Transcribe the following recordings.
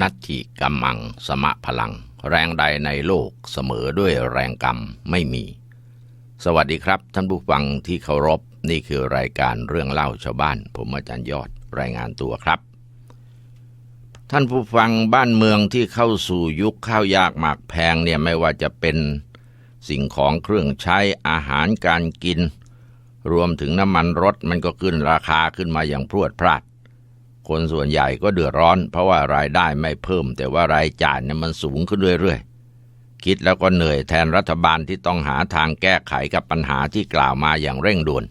นัตถิกัมมัง สมะพลัง แรงใดในโลกเสมอด้วยแรงกรรมไม่มี สวัสดีครับ ท่านผู้ฟังที่เคารพนี่คือรายการเรื่องเล่าชาวบ้าน ผมอาจารย์ยอดรายงานตัวครับ ท่านผู้ฟังบ้านเมืองที่เข้าสู่ยุคข้าวยากหมากแพงเนี่ยไม่ว่าจะเป็นสิ่งของเครื่องใช้อาหารการกิน รวมถึงน้ำมันรถมันก็ขึ้นราคาขึ้นมาอย่างพรวดพราด คนส่วนใหญ่ก็เดือดร้อน เพราะว่ารายได้ไม่เพิ่ม แต่ว่ารายจ่ายเนี่ยมันสูงขึ้นเรื่อยๆ คิดแล้วก็เหนื่อยแทนรัฐบาลที่ต้องหาทางแก้ไขกับปัญหาที่กล่าวมาอย่างเร่งด่วน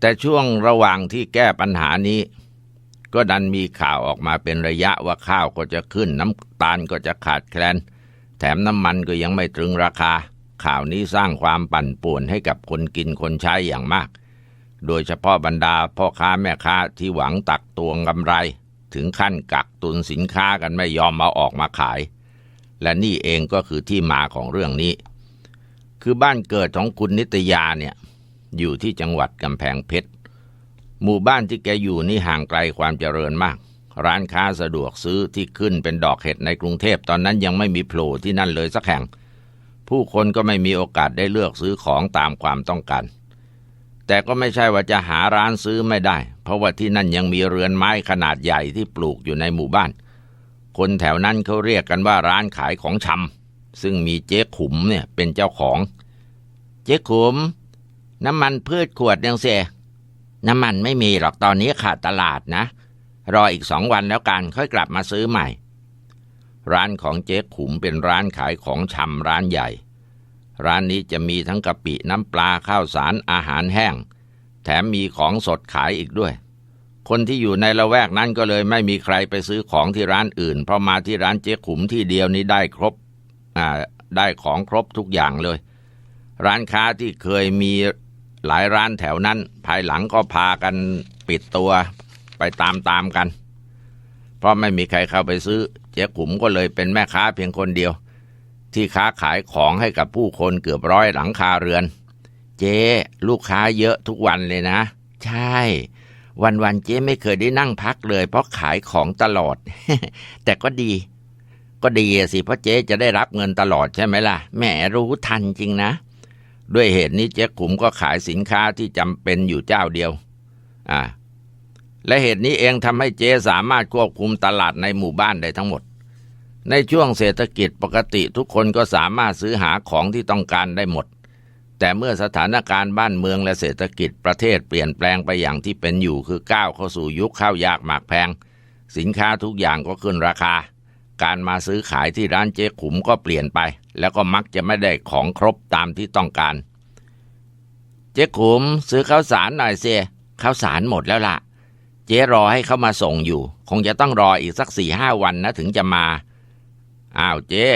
แต่ช่วงระหว่างที่แก้ปัญหานี้ ก็ดันมีข่าวออกมาเป็นระยะว่าข้าวก็จะขึ้น น้ำตาลก็จะขาดแคลน แถมน้ำมันก็ยังไม่ตรึงราคา ข่าวนี้สร้างความปั่นป่วนให้กับคนกินคนใช้อย่างมาก โดยเฉพาะบรรดาพ่อค้าแม่ค้าที่หวังตักตวงกำไร ถึงขั้นกักตุนสินค้ากันไม่ยอมมาออกมาขาย และนี่เองก็คือที่มาของเรื่องนี้ คือบ้านเกิดของคุณนิตยาเนี่ยอยู่ที่จังหวัดกำแพงเพชรหมู่บ้านที่แกอยู่นี่ห่างไกลความเจริญมาก ร้านค้าสะดวกซื้อที่ขึ้นเป็นดอกเห็ดในกรุงเทพตอนนั้นยังไม่มีโผล่ที่นั่นเลยสักแห่ง ผู้คนก็ไม่มีโอกาสได้เลือกซื้อของตามความต้องการ แต่ก็ไม่ใช่ว่าจะหาร้านซื้อไม่ได้ เพราะว่าที่นั่นยังมีเรือนไม้ขนาดใหญ่ที่ปลูกอยู่ในหมู่บ้าน คนแถวนั้นเขาเรียกกันว่าร้านขายของชำซึ่งมีเจ๊ขุมเนี่ยเป็นเจ้าของ เจ๊ขุม น้ำมันพืชขวดยังเสียน้ำมันไม่มีหรอกตอนนี้ขาดตลาดนะ รออีกสองวันแล้วกันค่อยกลับมาซื้อใหม่ ร้านของเจ๊ขุมเป็นร้านขายของชำร้านใหญ่ ร้านนี้จะมีทั้งกะปิน้ำปลาข้าวสารอาหารแห้ง แถมมีของสดขายอีกด้วย คนที่อยู่ในละแวกนั้นก็เลยไม่มีใครไปซื้อของที่ร้านอื่น เพราะมาที่ร้านเจ๊ขุมที่เดียวนี้ได้ครบอ่าได้ของครบทุกอย่างเลย ร้านค้าที่เคยมีหลายร้านแถวนั้น ภายหลังก็พากันปิดตัวไปตามๆกัน เพราะไม่มีใครเข้าไปซื้อ เจ๊ขุมก็เลยเป็นแม่ค้าเพียงคนเดียว ที่ค้าขายของให้กับผู้คนเกือบร้อยหลังคาเรือน เจ๊ลูกค้าเยอะทุกวันเลยนะ ใช่ วันๆเจ๊ไม่เคยได้นั่งพักเลย เพราะขายของตลอด แต่ก็ดี ก็ดีสิเพราะเจ๊จะได้รับเงินตลอดใช่ไหมล่ะแหมรู้ทันจริงนะ ด้วยเหตุนี้เจ๊ขุมก็ขายสินค้าที่จำเป็นอยู่เจ้าเดียว อ่าและเหตุนี้เองทำให้เจ๊สามารถควบคุมตลาดในหมู่บ้านได้ทั้งหมด ในช่วงเศรษฐกิจปกติทุกคนก็สามารถซื้อหาของที่ต้องการได้หมด แต่เมื่อสถานการณ์บ้านเมืองและเศรษฐกิจประเทศเปลี่ยนแปลงไปอย่างที่เป็นอยู่คือก้าวเข้าสู่ยุคข้าวยากหมากแพง สินค้าทุกอย่างก็ขึ้นราคา การมาซื้อขายที่ร้านเจ๊ขุมก็เปลี่ยนไป แล้วก็มักจะไม่ได้ของครบตามที่ต้องการ เจ๊ขุมซื้อข้าวสารหน่อยเสียข้าวสารหมดแล้วล่ะ เจ๊รอให้เขามาส่งอยู่ คงจะต้องรออีกสักสี่ห้าวันนะถึงจะมา อ้าวเจ๊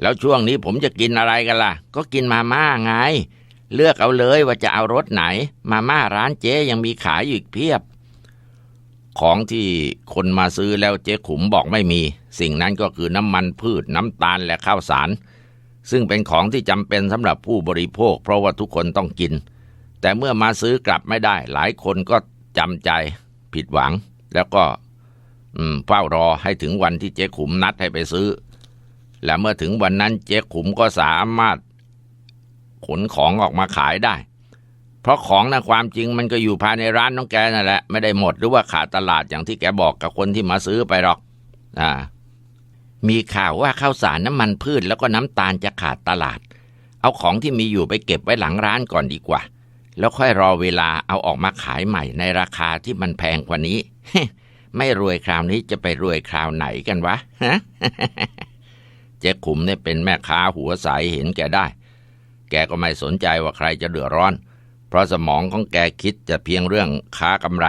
แล้วช่วงนี้ผมจะกินอะไรกันล่ะ ก็กินมาม่าไง เลือกเอาเลยว่าจะเอารสไหน มาม่าร้านเจ๊ยังมีขายอยู่อีกเพียบ ของที่คนมาซื้อแล้วเจ๊ขุมบอกไม่มี สิ่งนั้นก็คือน้ำมันพืชน้ำตาลและข้าวสาร ซึ่งเป็นของที่จำเป็นสำหรับผู้บริโภค เพราะว่าทุกคนต้องกิน แต่เมื่อมาซื้อกลับไม่ได้ หลายคนก็จำใจผิดหวัง แล้วก็เฝ้ารอให้ถึงวันที่เจ๊ขุมนัดให้ไปซื้อ และเมื่อถึงวันนั้นเจ๊ขุมก็สามารถขนของออกมาขายได้ เพราะของนะความจริงมันก็อยู่ภายในร้านน้องแกนั่นแหละ ไม่ได้หมดหรือว่าขาดตลาดอย่างที่แกบอกกับคนที่มาซื้อไปหรอก อ่า มีข่าวว่าข้าวสารน้ำมันพืชแล้วก็น้ำตาลจะขาดตลาด เอาของที่มีอยู่ไปเก็บไว้หลังร้านก่อนดีกว่า แล้วค่อยรอเวลาเอาออกมาขายใหม่ในราคาที่มันแพงกว่านี้ ไม่รวยคราวนี้จะไปรวยคราวไหนกันวะฮะ เจ๊ขุมเนี่ยเป็นแม่ค้าหัวใสเห็นแกได้ แกก็ไม่สนใจว่าใครจะเดือดร้อน เพราะสมองของแกคิดจะเพียงเรื่องค้ากำไร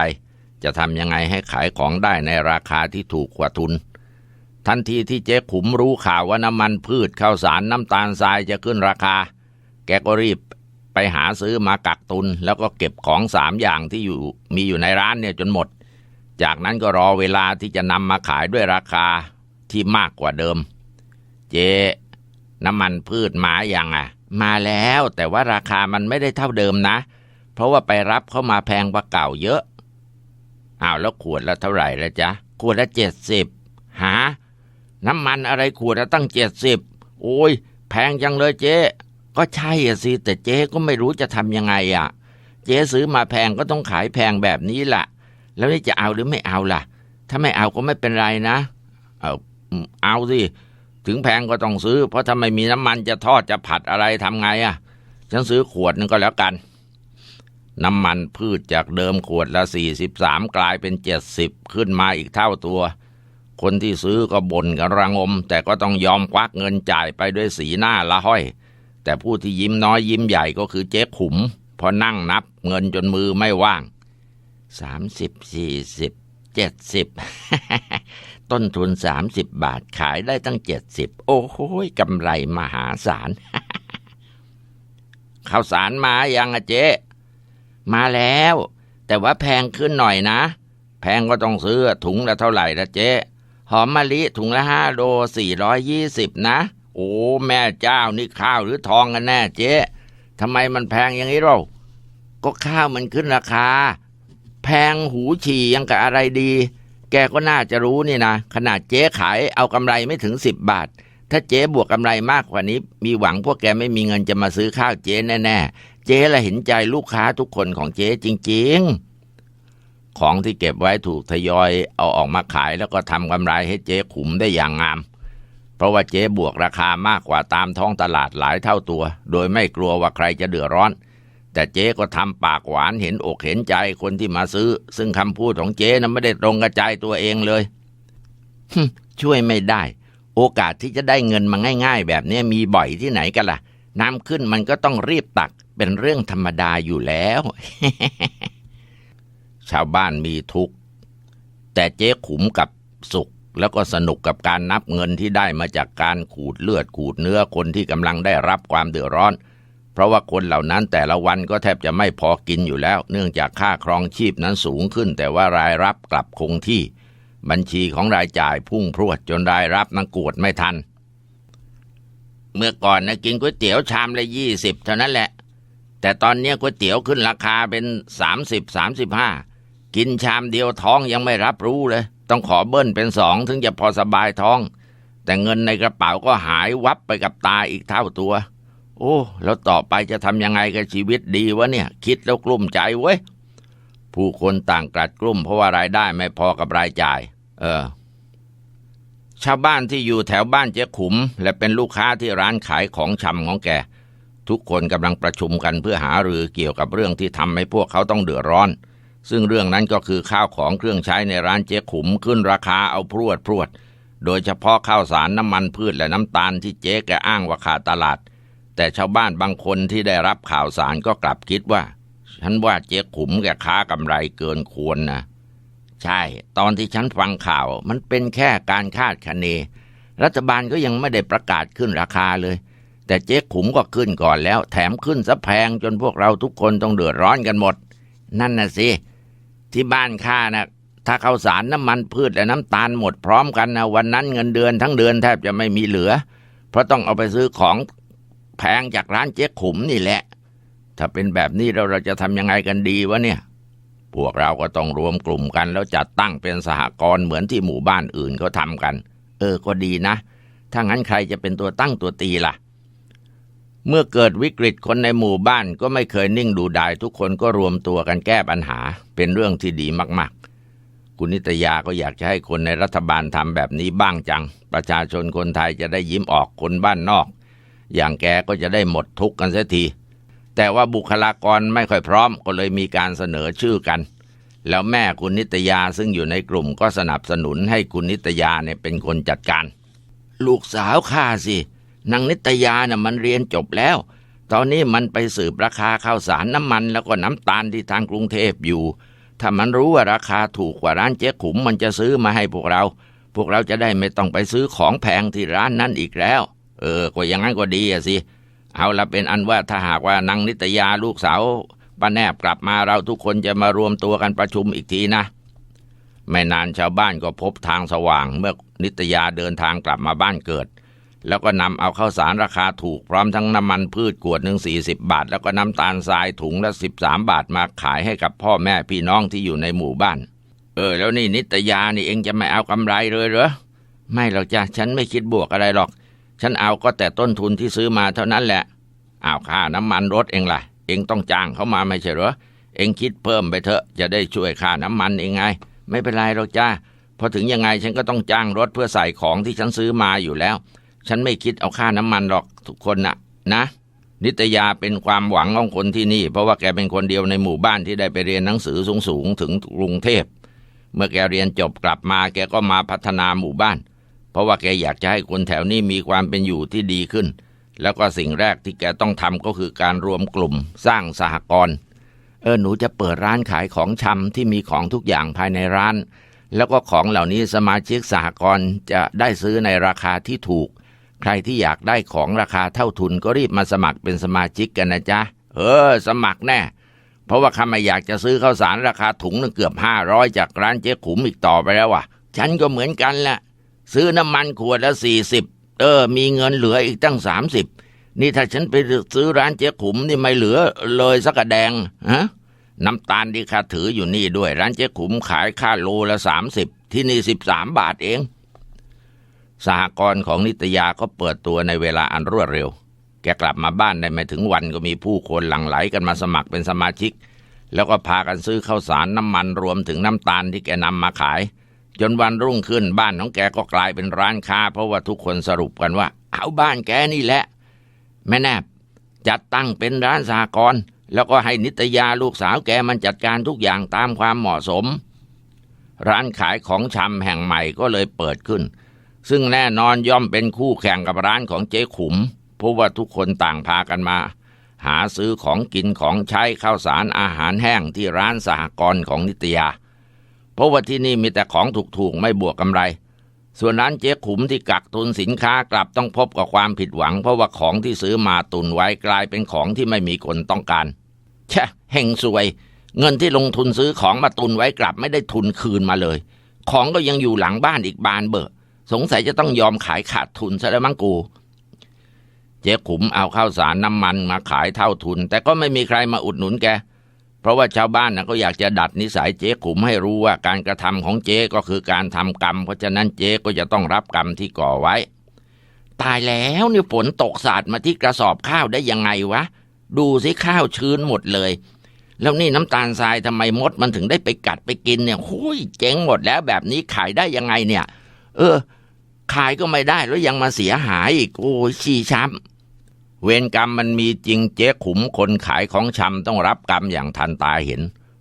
จะทำยังไงให้ขายของได้ในราคาที่ถูกกว่าทุน ทันทีที่เจ๊ขุมรู้ข่าวว่าน้ำมันพืชข้าวสารน้ำตาลทรายจะขึ้นราคา แกก็รีบไปหาซื้อมากักตุน แล้วก็เก็บของสามอย่างที่อยู่มีอยู่ในร้านเนี่ยจนหมด จากนั้นก็รอเวลาที่จะนำมาขายด้วยราคาที่มากกว่าเดิม เจ๊น้ำมันพืชมาอย่างอะ มาแล้วแต่ว่าราคามันไม่ได้เท่าเดิมนะ เพราะว่าไปรับเข้ามาแพงกว่าเก่าเยอะอ้าวแล้วขวดละเท่าไหร่ละจ๊ะขวดละเจ็ดสิบหา น้ำมันอะไรขวดละตั้งเจ็ดสิบโอ้ย แพงจังเลยเจ๊ก็ใช่อะสิแต่เจ๊ก็ไม่รู้จะทำยังไงอะ เจ๊ซื้อมาแพงก็ต้องขายแพงแบบนี้ล่ะ แล้วนี่จะเอาหรือไม่เอาล่ะ ถ้าไม่เอาก็ไม่เป็นไรนะ เอาเอาสิ ถึงแพงก็ต้องซื้อ เพราะถ้าไม่มีน้ำมันจะทอดจะผัดอะไรทำไงอะ่ะ ฉันซื้อขวดนึงก็แล้วกัน น้ำมันพืชจากเดิมขวดละสี่สิบสามกลายเป็นเจ็ดสิบขึ้นมาอีกเท่าตัว คนที่ซื้อก็บ่นกันระงม แต่ก็ต้องยอมควักเงินจ่ายไปด้วยสีหน้าละห้อย แต่ผู้ที่ยิ้มน้อยยิ้มใหญ่ก็คือเจ๊ขุมพอนั่งนับเงินจนมือไม่ว่างสามสิบสี่สิบ เจ็ดสิบต้นทุนสามสิบบาทขายได้ตั้งเจ็ดสิบโอ้โหกำไรมหาศาลข้าวสารมายังอะเจ๊ มาแล้ว แต่ว่าแพงขึ้นหน่อยนะ แพงก็ต้องซื้อถุงละเท่าไหร่ละเจ๊ หอมมะลิถุงละห้าโลสี่ร้อยยี่สิบนะ โอ้แม่เจ้านี่ข้าวหรือทองกันแน่เจ๊ทำไมมันแพงอย่างนี้เราก็ข้าวมันขึ้นราคา แพงหูฉี่ยังกับอะไรดี แกก็น่าจะรู้นี่นะ ขนาดเจ๊ขายเอากำไรไม่ถึงสิบบาท ถ้าเจ๊บวกกำไรมากกว่านี้ มีหวังพวกแกไม่มีเงินจะมาซื้อข้าวเจ๊แน่ๆ เจ๊ละเห็นใจลูกค้าทุกคนของเจ๊จริง ๆของที่เก็บไว้ถูกทยอยเอาออกมาขายแล้วก็ทำกำไรให้เจ๊ขุมได้อย่างงาม เพราะว่าเจ๊บวกราคามากกว่าตามท้องตลาดหลายเท่าตัว โดยไม่กลัวว่าใครจะเดือดร้อน แต่เจ๊ก็ทำปากหวานเห็นอกเห็นใจคนที่มาซื้อ ซึ่งคำพูดของเจ๊นั้นไม่ได้ตรงกระจายตัวเองเลยช่วยไม่ได้ โอกาสที่จะได้เงินมาง่าย ๆ แบบนี้มีบ่อยที่ไหนกันล่ะ น้ำขึ้นมันก็ต้องรีบตัก เป็นเรื่องธรรมดาอยู่แล้ว ชาวบ้านมีทุกข์ แต่เจ๊ขุมกับสุข แล้วก็สนุกกับการนับเงินที่ได้มาจากการขูดเลือดขูดเนื้อคนที่กำลังได้รับความเดือดร้อน เพราะว่าคนเหล่านั้นแต่ละวันก็แทบจะไม่พอกินอยู่แล้ว เนื่องจากค่าครองชีพนั้นสูงขึ้น แต่ว่ารายรับกลับคงที่ บัญชีของรายจ่ายพุ่งพรวดจนรายรับนังกวดไม่ทัน เมื่อก่อนนะกินก๋วยเตี๋ยวชามละยี่สิบเท่านั้นแหละ แต่ตอนนี้ก๋วยเตี๋ยวขึ้นราคาเป็นสามสิบสามสิบห้ากินชามเดียวท้องยังไม่รับรู้เลย ต้องขอเบิ้ลเป็นสองถึงจะพอสบายท้อง แต่เงินในกระเป๋าก็หายวับไปกับตาอีกเท่าตัว โอ้ แล้วต่อไปจะทำยังไงกับชีวิตดีวะเนี่ย คิดแล้วกลุ้มใจเว้ย ผู้คนต่างกลัดกลุ้มเพราะว่ารายได้ไม่พอกับรายจ่าย เออ ชาวบ้านที่อยู่แถวบ้านเจ๊ขุม และเป็นลูกค้าที่ร้านขายของชำของแก ทุกคนกำลังประชุมกันเพื่อหารือเกี่ยวกับเรื่องที่ทำให้พวกเขาต้องเดือดร้อน ซึ่งเรื่องนั้นก็คือข้าวของเครื่องใช้ในร้านเจ๊ขุมขึ้นราคาเอาพรวดพรวด โดยเฉพาะข้าวสารน้ำมันพืชและน้ำตาลที่เจ๊แกอ้างว่าขาดตลาด แต่ชาวบ้านบางคนที่ได้รับข่าวสารก็กลับคิดว่า ฉันว่าเจ๊ขุมแกค้ากำไรเกินควรนะ ใช่ ตอนที่ฉันฟังข่าว มันเป็นแค่การคาดคะเน รัฐบาลก็ยังไม่ได้ประกาศขึ้นราคาเลย แต่เจ๊ขุมก็ขึ้นก่อนแล้ว แถมขึ้นซะแพงจนพวกเราทุกคนต้องเดือดร้อนกันหมด นั่นน่ะสิ ที่บ้านข้านะถ้าข้าวสารน้ำมันพืชและน้ำตาลหมดพร้อมกันนะวันนั้นเงินเดือนทั้งเดือนแทบจะไม่มีเหลือ เพราะต้องเอาไปซื้อของ แพงจากร้านเจ๊ขุมนี่แหละ ถ้าเป็นแบบนี้เราเราจะทำยังไงกันดีวะเนี่ย พวกเราก็ต้องรวมกลุ่มกัน แล้วจัดตั้งเป็นสหกรณ์เหมือนที่หมู่บ้านอื่นเขาทำกัน เออก็ดีนะ ถ้างั้นใครจะเป็นตัวตั้งตัวตีล่ะ เมื่อเกิดวิกฤตคนในหมู่บ้านก็ไม่เคยนิ่งดูดายทุกคนก็รวมตัวกันแก้ปัญหา เป็นเรื่องที่ดีมาก ๆคุณนิตยาก็อยากจะให้คนในรัฐบาลทำแบบนี้บ้างจัง ประชาชนคนไทยจะได้ยิ้มออกคนบ้านนอก อย่างแกก็จะได้หมดทุกข์กันเสียที แต่ว่าบุคลากรไม่ค่อยพร้อมก็เลยมีการเสนอชื่อกัน แล้วแม่คุณนิตยาซึ่งอยู่ในกลุ่มก็สนับสนุนให้คุณนิตยาเนี่ยเป็นคนจัดการ ลูกสาวข้าสินางนิตยาน่ะมันเรียนจบแล้ว ตอนนี้มันไปสืบราคาข้าวสารน้ำมันแล้วก็น้ำตาลที่ทางกรุงเทพอยู่ ถ้ามันรู้ว่าราคาถูกกว่าร้านเจ๊ขุมมันจะซื้อมาให้พวกเรา พวกเราจะได้ไม่ต้องไปซื้อของแพงที่ร้านนั้นอีกแล้ว เออก็อย่างนั้นก็ดีอะสิ เอาละเป็นอันว่าถ้าหากว่านางนิตยาลูกสาวป้าแนบกลับมาเราทุกคนจะมารวมตัวกันประชุมอีกทีนะ ไม่นานชาวบ้านก็พบทางสว่างเมื่อนิตยาเดินทางกลับมาบ้านเกิด แล้วก็นำเอาข้าวสารราคาถูกพร้อมทั้งน้ำมันพืชขวดหนึ่งสี่สิบบาท แล้วก็น้ำตาลทรายถุงละสิบสามบาทมาขายให้กับพ่อแม่พี่น้องที่อยู่ในหมู่บ้าน เออ แล้วนี่นิตยานี่เองจะไม่เอากำไรเลยเหรอไม่หรอกจ้ะฉันไม่คิดบวกอะไรหรอก ฉันเอาก็แต่ต้นทุนที่ซื้อมาเท่านั้นแหละอ้าวค่าน้ำมันรถเองล่ะ เองต้องจ้างเขามาไม่ใช่หรอ เองคิดเพิ่มไปเถอะ จะได้ช่วยค่าน้ำมันเองไง ไม่เป็นไรหรอกจ้าพอถึงยังไงฉันก็ต้องจ้างรถเพื่อใส่ของที่ฉันซื้อมาอยู่แล้ว ฉันไม่คิดเอาค่าน้ำมันหรอกทุกคนนะนะ นิตยาเป็นความหวังของคนที่นี่ เพราะว่าแกเป็นคนเดียวในหมู่บ้านที่ได้ไปเรียนหนังสือสูงๆถึงกรุงเทพ เมื่อแกเรียนจบกลับมา แกก็มาพัฒนาหมู่บ้าน เพราะว่าแกอยากจะให้คนแถวนี้มีความเป็นอยู่ที่ดีขึ้น แล้วก็สิ่งแรกที่แกต้องทำก็คือการรวมกลุ่มสร้างสหกรณ์เออหนูจะเปิดร้านขายของชำที่มีของทุกอย่างภายในร้าน แล้วก็ของเหล่านี้สมาชิกสหกรณ์จะได้ซื้อในราคาที่ถูก ใครที่อยากได้ของราคาเท่าทุนก็รีบมาสมัครเป็นสมาชิกกันนะจ๊ะเออ สมัครแน่เพราะว่าข้าไม่อยากจะซื้อข้าวสารราคาถุงนึงเกือบห้าร้อยจากร้านเจ๊ขุมอีกต่อไปแล้วว่ะ ฉันก็เหมือนกันแหละ ซื้อน้ำมันขวดละสี่สิบเออ มีเงินเหลืออีกตั้งสามสิบนี่ถ้าฉันไปซื้อร้านเจ๊ขุมนี่ไม่เหลือเลยสักะแดงฮะน้ำตาลที่ข้าถืออยู่นี่ด้วย ร้านเจ๊ขุมขายค่าโลละสามสิบที่นี่สิบสามบาทเอง สหกรณ์ของนิตยาก็เปิดตัวในเวลาอันรวดเร็ว แกกลับมาบ้านได้ไม่ถึงวันก็มีผู้คนหลั่งไหลกันมาสมัครเป็นสมาชิก แล้วก็พากันซื้อข้าวสารน้ำมันรวมถึงน้ำตาลที่แกนำมาขาย จนวันรุ่งขึ้นบ้านของแกก็กลายเป็นร้านค้า เพราะว่าทุกคนสรุปกันว่า เอาบ้านแกนี่แหละ แม่แนบจัดตั้งเป็นร้านสหกรณ์แล้วก็ให้นิตยาลูกสาวแกมันจัดการทุกอย่างตามความเหมาะสม ร้านขายของชำแห่งใหม่ก็เลยเปิดขึ้น ซึ่งแน่นอนย่อมเป็นคู่แข่งกับร้านของเจ๊ขุมเพราะว่าทุกคนต่างพากันมา หาซื้อของกินของใช้ข้าวสารอาหารแห้งที่ร้านสหกรณ์ของนิตยา เพราะว่าที่นี่มีแต่ของถูกๆไม่บวกกำไร ส่วนร้านเจ๊ขุมที่กักตุนสินค้ากลับต้องพบกับความผิดหวัง เพราะว่าของที่ซื้อมาตุนไว้กลายเป็นของที่ไม่มีคนต้องการแช่เฮงซวย เงินที่ลงทุนซื้อของมาตุนไว้กลับไม่ได้ทุนคืนมาเลย ของก็ยังอยู่หลังบ้านอีกบานเบอร์สงสัยจะต้องยอมขายขาดทุนซะแล้วมั้งกูเจ๊ขุมเอาข้าวสารน้ำมันมาขายเท่าทุน แต่ก็ไม่มีใครมาอุดหนุนแก เพราะว่าชาวบ้านนะก็อยากจะดัดนิสัยเจ๊ขุมให้รู้ว่าการกระทำของเจ๊ก็คือการทำกรรม เพราะฉะนั้นเจ๊ก็จะต้องรับกรรมที่ก่อไว้ ตายแล้วนี่ฝนตกสาดมาที่กระสอบข้าวได้ยังไงวะ ดูสิข้าวชื้นหมดเลย แล้วนี่น้ำตาลทรายทำไมมดมันถึงได้ไปกัดไปกินเนี่ยหุยเจ๊งหมดแล้วแบบนี้ขายได้ยังไงเนี่ย เออ ขายก็ไม่ได้แล้วยังมาเสียหายอีกโอ้ยชี้ช้ำ เวรกรรมมันมีจริงเจ๊ขุมคนขายของชำต้องรับกรรมอย่างทันตาเห็น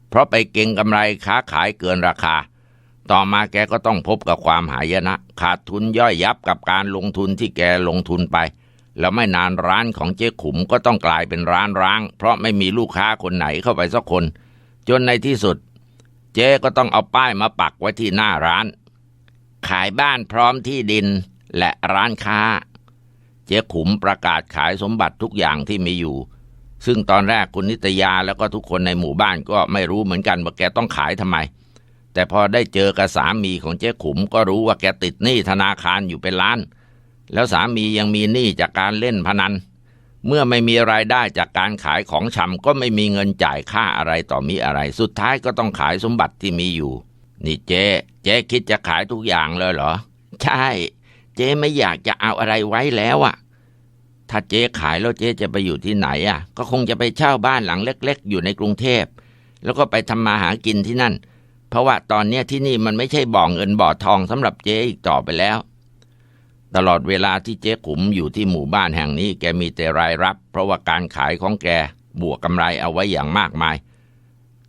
เพราะไปเก่งกำไรค้าขายเกินราคา ต่อมาแกก็ต้องพบกับความหายนะ ขาดทุนย่อยยับกับการลงทุนที่แกลงทุนไป แล้วไม่นานร้านของเจ๊ขุมก็ต้องกลายเป็นร้านร้าง เพราะไม่มีลูกค้าคนไหนเข้าไปสักคน จนในที่สุด เจ๊ก็ต้องเอาป้ายมาปักไว้ที่หน้าร้าน ขายบ้านพร้อมที่ดินและร้านค้า เจ๊ขุมประกาศขายสมบัติทุกอย่างที่มีอยู่ ซึ่งตอนแรกคุณนิตยาแล้วก็ทุกคนในหมู่บ้านก็ไม่รู้เหมือนกันว่าแกต้องขายทำไม แต่พอได้เจอกับสามีของเจ๊ขุมก็รู้ว่าแกติดหนี้ธนาคารอยู่เป็นล้าน แล้วสามียังมีหนี้จากการเล่นพนัน เมื่อไม่มีรายได้จากการขายของชำก็ไม่มีเงินจ่ายค่าอะไรต่อมีอะไร สุดท้ายก็ต้องขายสมบัติที่มีอยู่ นี่เจ๊เจ๊คิดจะขายทุกอย่างเลยเหรอ ใช่ เจ๊ไม่อยากจะเอาอะไรไว้แล้วอะถ้าเจ๊ขายแล้วเจ๊จะไปอยู่ที่ไหนอะก็คงจะไปเช่าบ้านหลังเล็ก ๆ อยู่ในกรุงเทพ แล้วก็ไปทำมาหากินที่นั่น เพราะว่าตอนเนี้ที่นี่มันไม่ใช่บ่อเงินบ่อทองสำหรับเจ๊อีกต่อไปแล้ว ตลอดเวลาที่เจ๊ขุมอยู่ที่หมู่บ้านแห่งนี้แกมีแต่รายรับ เพราะว่าการขายของแกบวกกำไรเอาไว้อย่างมากมาย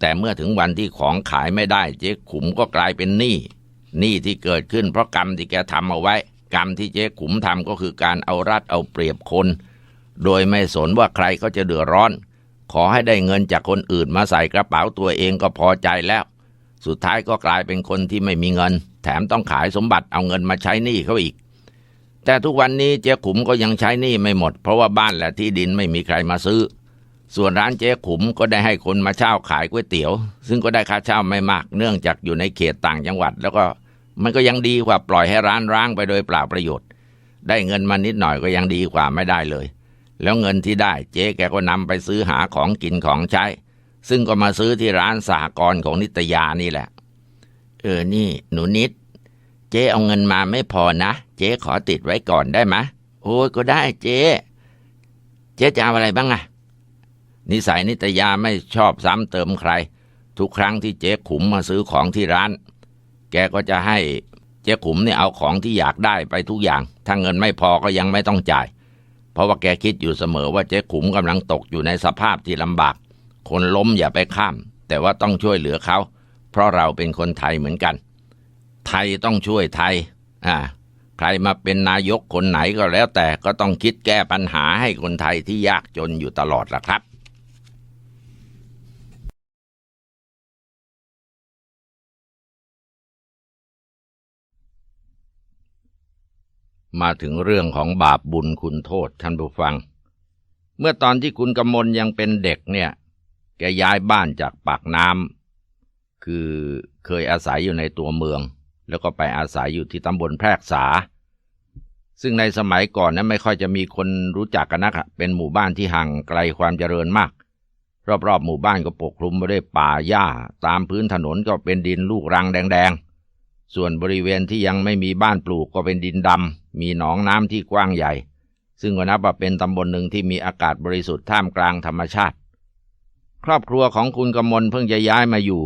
แต่เมื่อถึงวันที่ของขายไม่ได้ เจ๊ขุมก็กลายเป็นหนี้หนี้ที่เกิดขึ้นเพราะกรรมที่แกทำเอาไว้ กรรมที่เจ๊ขุมทำก็คือการเอารัดเอาเปรียบคน โดยไม่สนว่าใครเขาจะเดือดร้อน ขอให้ได้เงินจากคนอื่นมาใส่กระเป๋าตัวเองก็พอใจแล้ว สุดท้ายก็กลายเป็นคนที่ไม่มีเงิน แถมต้องขายสมบัติเอาเงินมาใช้หนี้เขาอีก แต่ทุกวันนี้เจ๊ขุมก็ยังใช้หนี้ไม่หมด เพราะว่าบ้านและที่ดินไม่มีใครมาซื้อ ส่วนร้านเจ๊ขุมก็ได้ให้คนมาเช่าขายก๋วยเตี๋ยว ซึ่งก็ได้ค่าเช่าไม่มากเนื่องจากอยู่ในเขตต่างจังหวัดแล้วก็ มันก็ยังดีกว่าปล่อยให้ร้านร้างไปโดยเปล่าประโยชน์ ได้เงินมานิดหน่อยก็ยังดีกว่าไม่ได้เลย แล้วเงินที่ได้เจ๊แกก็นำไปซื้อหาของกินของใช้ ซึ่งก็มาซื้อที่ร้านสหกรณ์ของนิตยานี่แหละ เออนี่ หนูนิด เจ๊เอาเงินมาไม่พอนะ เจ๊ขอติดไว้ก่อนได้ไหมโอ้ก็ได้เจ๊เจ๊จะเอาอะไรบ้างอะนิสัยนิตยาไม่ชอบซ้ำเติมใคร ทุกครั้งที่เจ๊ขุมมาซื้อของที่ร้าน แกก็จะให้เจ๊ขุมเนี่ยเอาของที่อยากได้ไปทุกอย่าง ถ้าเงินไม่พอก็ยังไม่ต้องจ่าย เพราะว่าแกคิดอยู่เสมอว่าเจ๊ขุมกำลังตกอยู่ในสภาพที่ลำบาก คนล้มอย่าไปข้าม แต่ว่าต้องช่วยเหลือเขา เพราะเราเป็นคนไทยเหมือนกัน ไทยต้องช่วยไทย อ่า ใครมาเป็นนายกคนไหนก็แล้วแต่ก็ต้องคิดแก้ปัญหาให้คนไทยที่ยากจนอยู่ตลอดล่ะครับ มาถึงเรื่องของบาปบุญคุณโทษท่านผู้ฟัง เมื่อตอนที่คุณกำมลยังเป็นเด็กเนี่ย แกย้ายบ้านจากปากน้ำคือเคยอาศัยอยู่ในตัวเมือง แล้วก็ไปอาศัยอยู่ที่ตำบลแพรกษา ซึ่งในสมัยก่อนนั้นไม่ค่อยจะมีคนรู้จักกันนักเป็นหมู่บ้านที่ห่างไกลความเจริญมาก รอบๆ หมู่บ้านก็ปกคลุมไปด้วยป่าหญ้า ตามพื้นถนนก็เป็นดินลูกรังแดงๆ ส่วนบริเวณที่ยังไม่มีบ้านปลูกก็เป็นดินดำ มีหนองน้ำที่กว้างใหญ่ ซึ่งก็นับว่าเป็นตำบลหนึ่งที่มีอากาศบริสุทธิ์ท่ามกลางธรรมชาติ ครอบครัวของคุณกำมลเพิ่งจะย้ายมาอยู่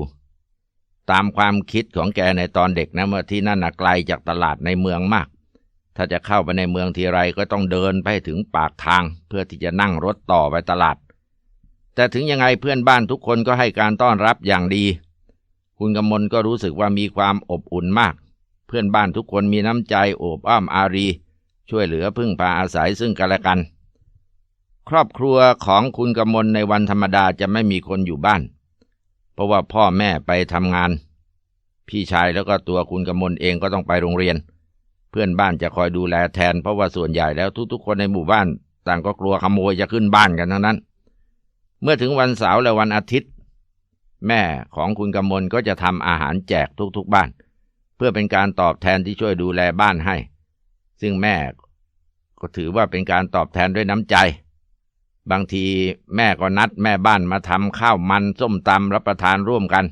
ตามความคิดของแกในตอนเด็กนะเมื่อที่นั่นนะไกลจากตลาดในเมืองมาก ถ้าจะเข้าไปในเมืองทีไรก็ต้องเดินไปถึงปากทาง เพื่อที่จะนั่งรถต่อไปตลาด แต่ถึงยังไงเพื่อนบ้านทุกคนก็ให้การต้อนรับอย่างดี คุณกำมลก็รู้สึกว่ามีความอบอุ่นมาก เพื่อนบ้านทุกคนมีน้ำใจโอบอ้อมอารี ช่วยเหลือพึ่งพาอาศัยซึ่งกันและกัน ครอบครัวของคุณกำมลในวันธรรมดาจะไม่มีคนอยู่บ้าน เพราะว่าพ่อแม่ไปทำงาน พี่ชายแล้วก็ตัวคุณกำมลเองก็ต้องไปโรงเรียน เพื่อนบ้านจะคอยดูแลแทน เพราะว่าส่วนใหญ่แล้วทุกๆ คนในหมู่บ้าน ต่างก็กลัวขโมยจะขึ้นบ้านกันทั้งนั้น เมื่อถึงวันเสาร์และวันอาทิตย์ แม่ของคุณกำมลก็จะทำอาหารแจกทุกๆบ้าน เพื่อเป็นการตอบแทนที่ช่วยดูแลบ้านให้ ซึ่งแม่ก็ถือว่าเป็นการตอบแทนด้วยน้ำใจ บางทีแม่ก็นัดแม่บ้านมาทำข้าวมันส้มตำรับประทานร่วมกัน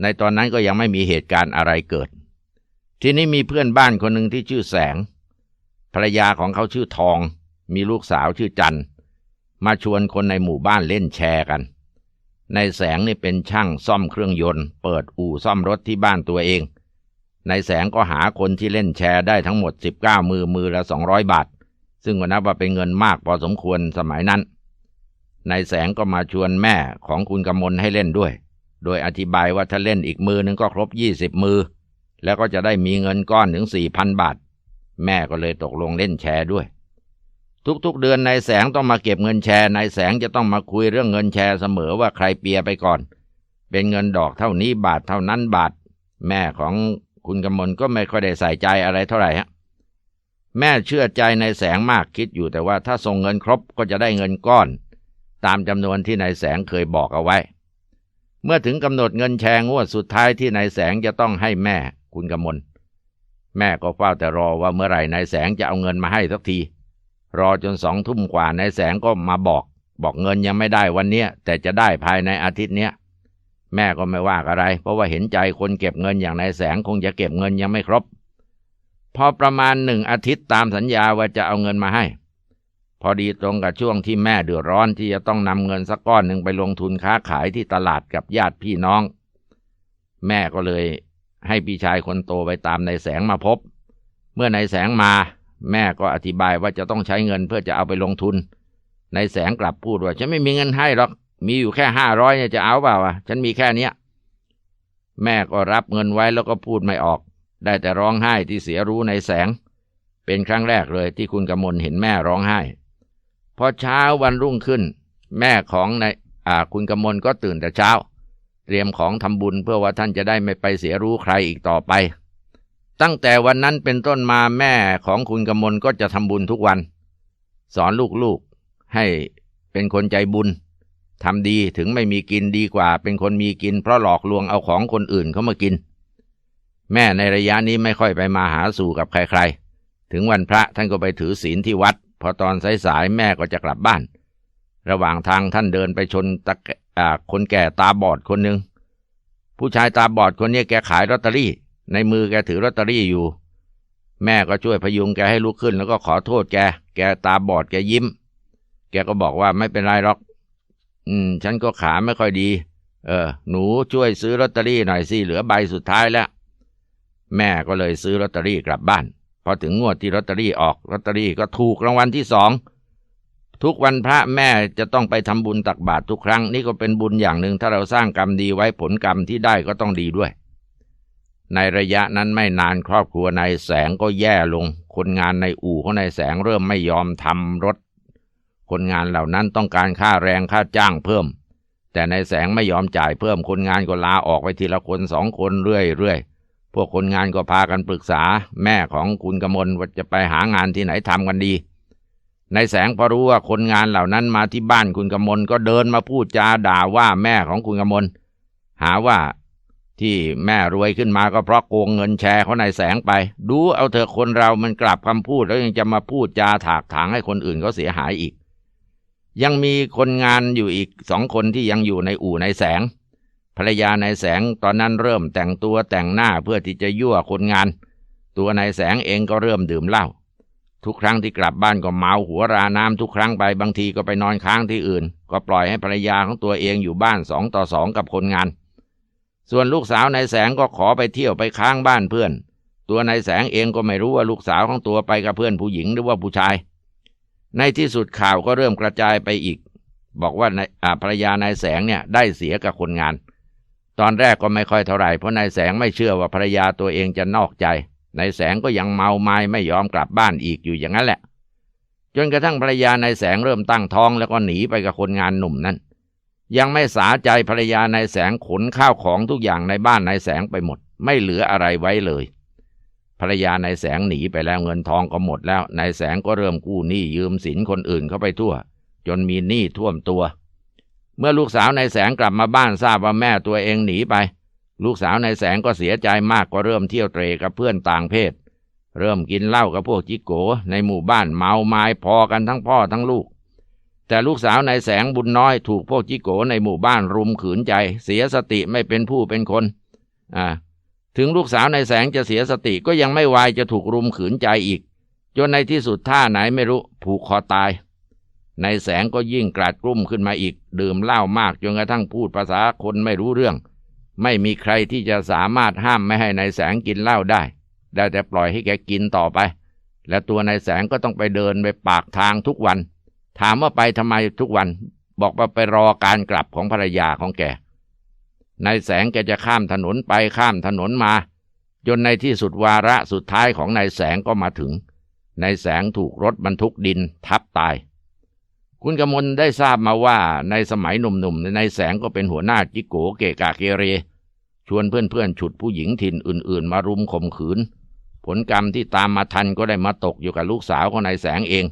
ในตอนนั้นก็ยังไม่มีเหตุการณ์อะไรเกิด ทีนี้มีเพื่อนบ้านคนหนึ่งที่ชื่อแสง ภรรยาของเขาชื่อทอง มีลูกสาวชื่อจันมาชวนคนในหมู่บ้านเล่นแชร์กัน ในแสงนี่เป็นช่างซ่อมเครื่องยนต์ เปิดอู่ซ่อมรถที่บ้านตัวเองในแสงก็หาคนที่เล่นแชร์ได้ทั้งหมด 19 มือมือละ 200 บาท ซึ่งก็นับว่าเป็นเงินมากพอสมควรสมัยนั้นในแสงก็มาชวนแม่ของคุณกำมลให้เล่นด้วย โดยอธิบายว่าถ้าเล่นอีกมือนึงก็ครบ 20 มือ แล้วก็จะได้มีเงินก้อนถึง 4,000 บาท แม่ก็เลยตกลงเล่นแชร์ด้วย ทุกๆเดือนนายแสงต้องมาเก็บเงินแชร์นายแสงจะต้องมาคุยเรื่องเงินแชร์เสมอว่าใครเปียไปก่อน เป็นเงินดอกเท่านี้บาทเท่านั้นบาท แม่ของคุณกำมลก็ไม่ค่อยได้ใส่ใจอะไรเท่าไหร่ฮะแม่เชื่อใจในแสงมากคิดอยู่แต่ว่าถ้าส่งเงินครบก็จะได้เงินก้อน ตามจำนวนที่นายแสงเคยบอกเอาไว้ เมื่อถึงกำหนดเงินแชร์งวดสุดท้ายที่นายแสงจะต้องให้แม่คุณกำมลแม่ก็เฝ้าแต่รอว่าเมื่อไหร่นายแสงจะเอาเงินมาให้สักที รอจนสองทุ่มกว่านายแสงก็มาบอก บอกเงินยังไม่ได้วันเนี้ยแต่จะได้ภายในอาทิตย์เนี้ยแม่ก็ไม่ว่าอะไร เพราะว่าเห็นใจคนเก็บเงินอย่างนายแสงคงจะเก็บเงินยังไม่ครบ พอประมาณหนึ่งอาทิตย์ตามสัญญาว่าจะเอาเงินมาให้ พอดีตรงกับช่วงที่แม่เดือดร้อนที่จะต้องนำเงินสักก้อนหนึ่งไปลงทุนค้าขายที่ตลาดกับญาติพี่น้อง แม่ก็เลยให้พี่ชายคนโตไปตามนายแสงมาพบ เมื่อนายแสงมา แม่ก็อธิบายว่าจะต้องใช้เงินเพื่อจะเอาไปลงทุนนายแสงกลับพูดว่าฉันไม่มีเงินให้หรอก มีอยู่แค่ห้าร้อยเนี่ยจะเอาเปล่าวะฉันมีแค่เนี้ย แม่ก็รับเงินไว้แล้วก็พูดไม่ออก ได้แต่ร้องไห้ที่เสียรู้ในแสง เป็นครั้งแรกเลยที่คุณกำมลเห็นแม่ร้องไห้ พอเช้าวันรุ่งขึ้น แม่ของนายอ่าคุณกำมลก็ตื่นแต่เช้า เตรียมของทำบุญเพื่อว่าท่านจะได้ไม่ไปเสียรู้ใครอีกต่อไป ตั้งแต่วันนั้นเป็นต้นมาแม่ของคุณกำมลก็จะทำบุญทุกวัน สอนลูกๆให้เป็นคนใจบุญทำดีถึงไม่มีกินดีกว่า เป็นคนมีกิน เพราะหลอกลวงเอาของคนอื่นเข้ามากิน แม่ในระยะนี้ไม่ค่อยไปมาหาสู่กับใครๆ ถึงวันพระท่านก็ไปถือศีลที่วัด พอตอนสายๆแม่ก็จะกลับบ้าน ระหว่างทางท่านเดินไปชนตะแกอ่าคนแก่ตาบอดคนหนึ่งผู้ชายตาบอดคนนี้แกขายลอตเตอรี่ ในมือแกถือลอตเตอรี่อยู่ แม่ก็ช่วยพยุงแกให้ลุกขึ้น แล้วก็ขอโทษแก แกตาบอดแกยิ้ม แกก็บอกว่าไม่เป็นไรหรอก อืม ฉันก็ขาไม่ค่อยดี เออ หนูช่วยซื้อลอตเตอรี่หน่อยสิเหลือใบสุดท้ายแล้ว แม่ก็เลยซื้อลอตเตอรี่กลับบ้าน พอถึงงวดที่ลอตเตอรี่ออกลอตเตอรี่ก็ถูกรางวัลที่สองทุกวันพระแม่จะต้องไปทำบุญตักบาตรทุกครั้ง นี่ก็เป็นบุญอย่างหนึ่งถ้าเราสร้างกรรมดีไว้ผลกรรมที่ได้ก็ต้องดีด้วย ในระยะนั้นไม่นานครอบครัวนายแสงก็แย่ลง คนงานในอู่ของนายแสงเริ่มไม่ยอมทำรถ คนงานเหล่านั้นต้องการค่าแรงค่าจ้างเพิ่ม แต่นายแสงไม่ยอมจ่ายเพิ่มคนงานก็ลาออกไปทีละคนสองคนเรื่อยๆ พวกคนงานก็พากันปรึกษา แม่ของคุณกมลว่าจะไปหางานที่ไหนทำกันดีนายแสงพอรู้ว่าคนงานเหล่านั้นมาที่บ้านคุณกมลก็เดินมาพูดจาด่าว่าแม่ของคุณกมลหาว่า ที่แม่รวยขึ้นมาก็เพราะโกงเงินแชร์เของนายแสงไป ดูเอาเถอคนเรามันกลับคำพูดแล้วยังจะมาพูดจาถากถางให้คนอื่นเขาเสียหายอีก ยังมีคนงานอยู่อีกสองคนที่ยังอยู่ในอู่นายแสง ภรรยานายแสงตอนนั้นเริ่มแต่งตัวแต่งหน้าเพื่อที่จะยั่วคนงาน ตัวนายแสงเองก็เริ่มดื่มเหล้าทุกครั้งที่กลับบ้านก็เมาหัวราน้ำทุกครั้งไปบางทีก็ไปนอนค้างที่อื่น ก็ปล่อยให้ภรรยาของตัวเองอยู่บ้านสองต่อสองกับคนงาน ส่วนลูกสาวนายแสงก็ขอไปเที่ยวไปค้างบ้านเพื่อน ตัวนายแสงเองก็ไม่รู้ว่าลูกสาวของตัวไปกับเพื่อนผู้หญิงหรือว่าผู้ชาย ในที่สุดข่าวก็เริ่มกระจายไปอีก บอกว่าภรรยานายแสงเนี่ยได้เสียกับคนงาน ตอนแรกก็ไม่ค่อยเท่าไหร่เพราะนายแสงไม่เชื่อว่าภรรยาตัวเองจะนอกใจนายแสงก็ยังเมาไม้ไม่ยอมกลับบ้านอีกอยู่อย่างนั้นแหละ จนกระทั่งภรรยานายแสงเริ่มตั้งท้องแล้วก็หนีไปกับคนงานหนุ่มนั้น ยังไม่สาใจภรรยานายแสงขนข้าวของทุกอย่างในบ้านนายแสงไปหมด ไม่เหลืออะไรไว้เลย ภรรยานายแสงหนีไปแล้วเงินทองก็หมดแล้วนายแสงก็เริ่มกู้หนี้ยืมสินคนอื่นเข้าไปทั่ว จนมีหนี้ท่วมตัว เมื่อลูกสาวนายแสงกลับมาบ้านทราบว่าแม่ตัวเองหนีไป ลูกสาวนายแสงก็เสียใจมากก็เริ่มเที่ยวเตรกับเพื่อนต่างเพศ เริ่มกินเหล้ากับพวกจิโกในหมู่บ้านเมาไม้พอกันทั้งพ่อทั้งลูก แต่ลูกสาวนายแสงบุญน้อยถูกพวกจิโกในหมู่บ้านรุมขืนใจ เสียสติไม่เป็นผู้เป็นคน อ่า ถึงลูกสาวนายแสงจะเสียสติก็ยังไม่วายจะถูกรุมขืนใจอีก จนในที่สุดท่าไหนไม่รู้ ผูกคอตายนายแสงก็ยิ่งกราดกลุ้มขึ้นมาอีก ดื่มเหล้ามากจนกระทั่งพูดภาษาคนไม่รู้เรื่อง ไม่มีใครที่จะสามารถห้ามไม่ให้นายแสงกินเหล้าได้ ได้แต่ปล่อยให้แกกินต่อไป และตัวนายแสงก็ต้องไปเดินไปปากทางทุกวัน ถามว่าไปทำไมทุกวัน บอกว่าไปรอการกลับของภรรยาของแกนายแสงแกจะข้ามถนนไปข้ามถนนมา จนในที่สุดวาระสุดท้ายของนายแสงก็มาถึงนายแสงถูกรถบรรทุกดินทับตาย คุณกมลได้ทราบมาว่าในสมัยหนุ่มๆนายแสงก็เป็นหัวหน้าจิโกเกกาเกเร ชวนเพื่อนๆฉุดผู้หญิงถิ่นอื่น ๆ มารุมข่มขืน ผลกรรมที่ตามมาทันก็ได้มาตกอยู่กับลูกสาวของนายแสงเอง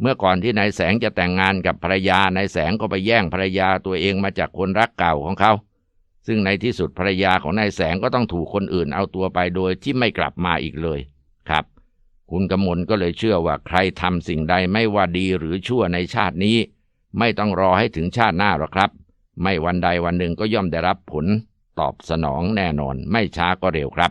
เมื่อก่อนที่นายแสงจะแต่งงานกับภรรยานายแสงก็ไปแย่งภรรยาตัวเองมาจากคนรักเก่าของเขา ซึ่งในที่สุดภรรยาของนายแสงก็ต้องถูกคนอื่นเอาตัวไปโดยที่ไม่กลับมาอีกเลยครับ คุณกมลก็เลยเชื่อว่าใครทำสิ่งใดไม่ว่าดีหรือชั่วในชาตินี้ ไม่ต้องรอให้ถึงชาติหน้าหรอกครับ ไม่วันใดวันหนึ่งก็ย่อมได้รับผล ตอบสนองแน่นอนไม่ช้าก็เร็วครับ